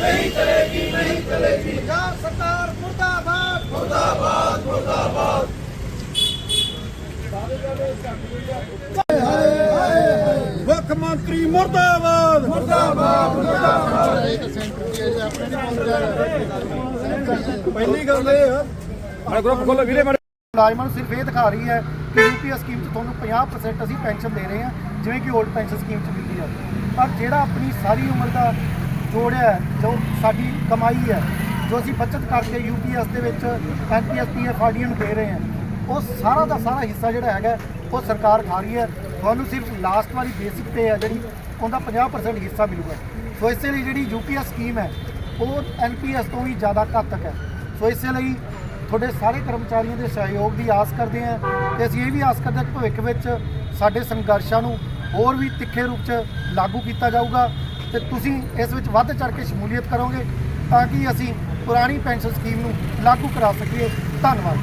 ਨਹੀਂ ਚਲੇਗੀ ਨਹੀਂ ਚਲੇਗੀ ਪੰਜਾਬ ਸਰਕਾਰ ਮੁਰਦਾਬਾਦ ਮੁੱਖ ਮੰਤਰੀ ਮੁਰਦਾਬਾਦ ਪਹਿਲੀ ਗੱਲ ਇਹ ਆ ਆ ਗਰੁੱਪ ਖੋਲੋ ਵੀਰੇ ਮੁਲਾਜ਼ਮਾਂ ਨੂੰ ਸਿਰਫ ਇਹ ਦਿਖਾ ਰਹੀ ਹੈ ਕਿ ਯੂਪੀਐਸ ਸਕੀਮ 'ਚ ਤੁਹਾਨੂੰ 50% ਅਸੀਂ ਪੈਨਸ਼ਨ ਦੇ ਰਹੇ ਹਾਂ ਜਿਵੇਂ ਕਿ 올ਡ ਪੈਨਸ਼ਨ ਸਕੀਮ 'ਚ ਮਿਲਦੀ ਆ ਪਰ ਜਿਹੜਾ ਆਪਣੀ ਸਾਰੀ ਉਮਰ ਦਾ ਜੋੜਿਆ ਜੋ ਸਾਡੀ ਕਮਾਈ ਹੈ, ਜੋ ਅਸੀਂ ਬਚਤ ਕਰਕੇ ਯੂਪੀਐਸ ਦੇ ਵਿੱਚ ਐਨਪੀਐਸ ਪੀਐਫ ਆਰਡੀਏ ਨੂੰ ਦੇ ਰਹੇ ਹਾਂ, ਉਹ ਸਾਰਾ ਦਾ ਸਾਰਾ ਹਿੱਸਾ ਜਿਹੜਾ ਹੈਗਾ, ਉਹ ਸਰਕਾਰ ਖਾ ਰਹੀ ਹੈ। ਤੁਹਾਨੂੰ ਸਿਰਫ ਲਾਸਟ ਵਾਲੀ ਬੇਸਿਕ ਪੇ ਹੈ ਜਿਹੜੀ, ਉਹਦਾ 50% ਹਿੱਸਾ ਮਿਲੂਗਾ। ਸੋ ਇਸੇ ਲਈ ਜਿਹੜੀ ਯੂਪੀਐਸ ਸਕੀਮ ਹੈ, ਉਹ ਐਨਪੀਐਸ ਤੋਂ ਵੀ ਜ਼ਿਆਦਾ ਘਾਤਕ ਹੈ। ਸੋ ਇਸੇ ਲਈ ਤੁਹਾਡੇ ਸਾਰੇ ਕਰਮਚਾਰੀਆਂ ਦੇ ਸਹਿਯੋਗ ਦੀ ਆਸ ਕਰਦੇ ਹਾਂ, ਤੇ ਅਸੀਂ ਇਹ ਵੀ ਆਸ ਕਰਦੇ ਹਾਂ ਕਿ ਭਵਿੱਖ ਵਿੱਚ ਸਾਡੇ ਸੰਘਰਸ਼ਾਂ ਨੂੰ ਹੋਰ ਵੀ ਤਿੱਖੇ ਰੂਪ 'ਚ ਲਾਗੂ ਕੀਤਾ ਜਾਊਗਾ। ਤੇ ਤੁਸੀਂ ਇਸ ਵਿੱਚ ਵੱਧ ਚੜ ਕੇ ਸ਼ਮੂਲੀਅਤ ਕਰੋਗੇ ਤਾਂ ਕਿ ਅਸੀਂ ਪੁਰਾਣੀ ਪੈਨਸ਼ਨ ਸਕੀਮ ਨੂੰ ਲਾਗੂ ਕਰਾ ਸਕੀਏ। ਧੰਨਵਾਦ।